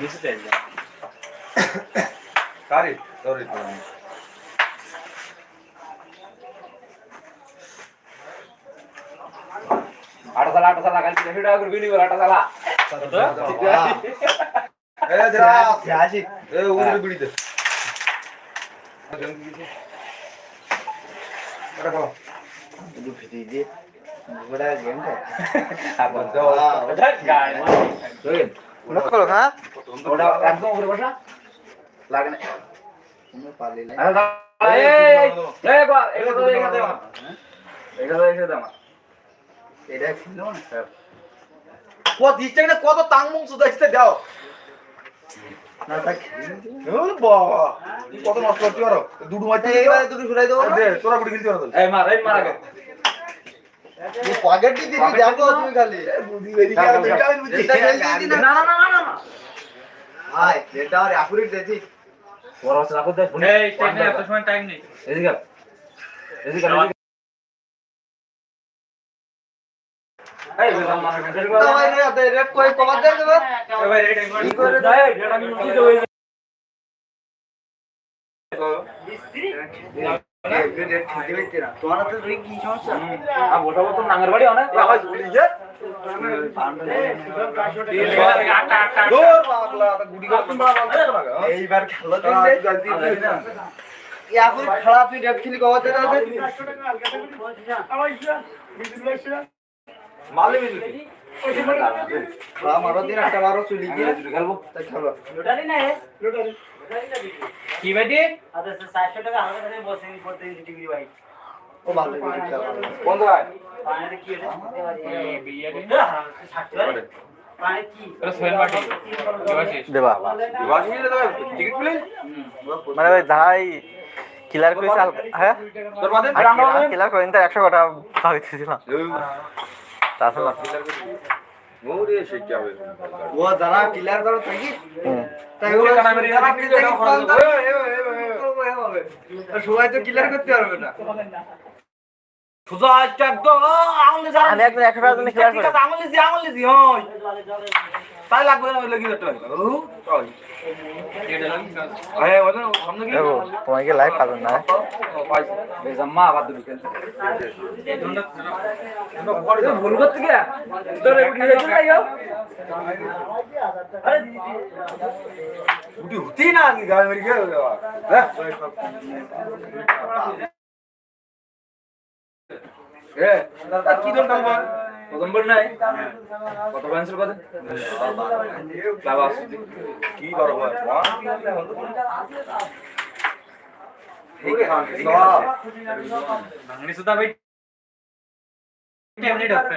दिसत आहे का रे सॉरी आठासाला आठासाला घालते हिडा हिडावर बिलीवर आठासाला ए जरा. हाजी ए उंदीर बिडीत बरं भाऊ तू फिरी दे बडा गेम का आपण जाऊ. Kan. apa ওটা একদম উপরে বসা লাগে না Ini paling lain. আরে দাঁড়া, এই এই কর এটা তো এটা দে আমার এটা তো এটা দে আমার Beda film না. Kau dicek nih, kau tuh tanggung sudah istirahat jauh. না tak. Eh, bawa. Kau tuh nasi roti orang. Duduk mati. এইবারে দুটো দাও Deh, তোরা বুড়ি খেলতে পারো এই মার এই মার পকেটটি দিবি দেখো তুমি খালি বুদ্ধি বেরি গেল, গেল গেল। বুদ্ধি এটা না না না না না না ভাই এটা আর অ্যাকুরেট দেখি বড় রাখো দে এই টাইম নেই এত সময় টাইম নেই এদিকে এদিকে এই বেরাম মারা গেছে তো ভাই রে আপনি রেড কই কভার দেবে এবার এই টাইম করে দেয় এটা আমি উঠি দেব তোমার তো রিং কি সমস্যা? আ বসাবো তো নাঙ্গের বাড়ি অনেক আওয়াজ বলি যে দূর পাগলা তা গুড়ি করতে বড় বলতে লাগা এইবার খেলো অ্যাকুরেট খেলা তুই রেড খেলি কভার দে দাও মালে মিলি খেলা মারো দিন একটা মারো চলি গিয়ে খেলব তা খেলো কি বাইদি ও ভালো কোন সোহেল দেবাশিস দেবা মিলে টিকিট প্লে মানে ওই যাই কিলার করেছে হ্যাঁ? তোর বাদে কিলার করেন তো একশো কটা ভাবিতেছিলাম। কি যারা কানা মেরে যারা দিলে খরচ হবে। সবাই তো ক্লিয়ার করতে পারবে না সুজা আজটা একদম আঙুলে যা আমি একদিন একশো টাকা জন্য ক্লিয়ার করে আঙুলে জি আঙুলে জি হয় তাই লাগবে না লাগি যেতে হয় ও তাই আয় ওটা সামনে কি দেখো তোমার কি লাইভ পাবেন না। বেজাম্মা আবার দুটো খেলতে ভুল করতে গিয়া? তোর উঠে যাইছো না উঠি উঠি না কি গায়ে মেরে গেল হ্যাঁ? এ দাদা কি দন কাম বল প্রথম বার নাই কত পেন্সিল কত বাবা। কি করো বল ভাঙনি সুদা ভাই কেমনে ঢুকতে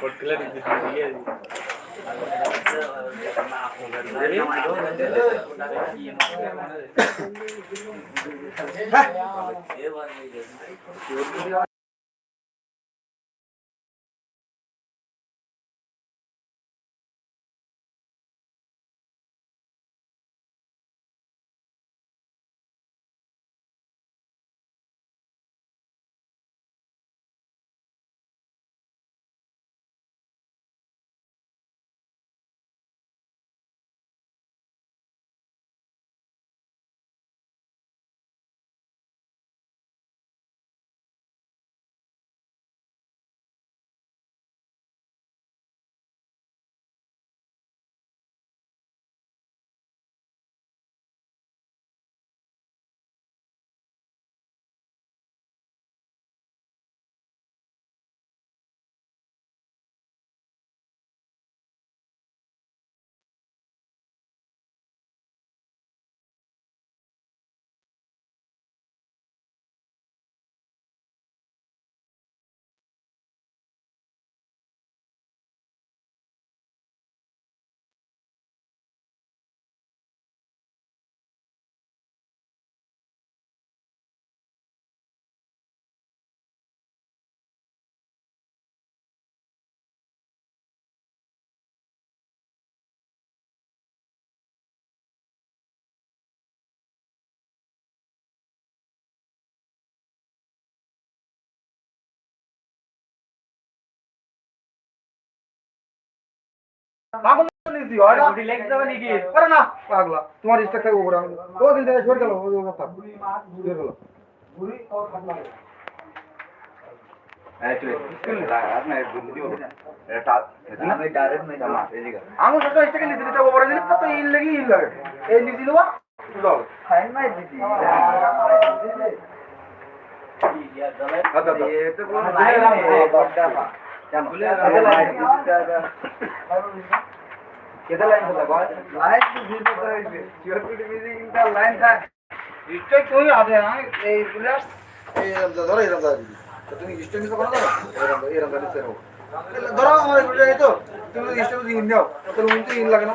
కొట్టుకోలేదు তোমার স্টক থাকবে ওরা ও থেকে সরে গেল সরে গেল আমার সাথে স্টক নিছি এটা ওপরে দিলে তো ইল লাগি ইল লাগে এই নিছি দেবা দিদি কোন? কেদা লাইন কথা কয় লাইন তো তো হইছে সিওরিটি মিউজিক ইনটা লাইন থা স্টক কই আছে হ্যাঁ এই ধরো রান্দা দিদি তুমি স্টক নিতে না? রান্দা নিতে ধরো আমার এই তো। তুমি নাও। লাগে না।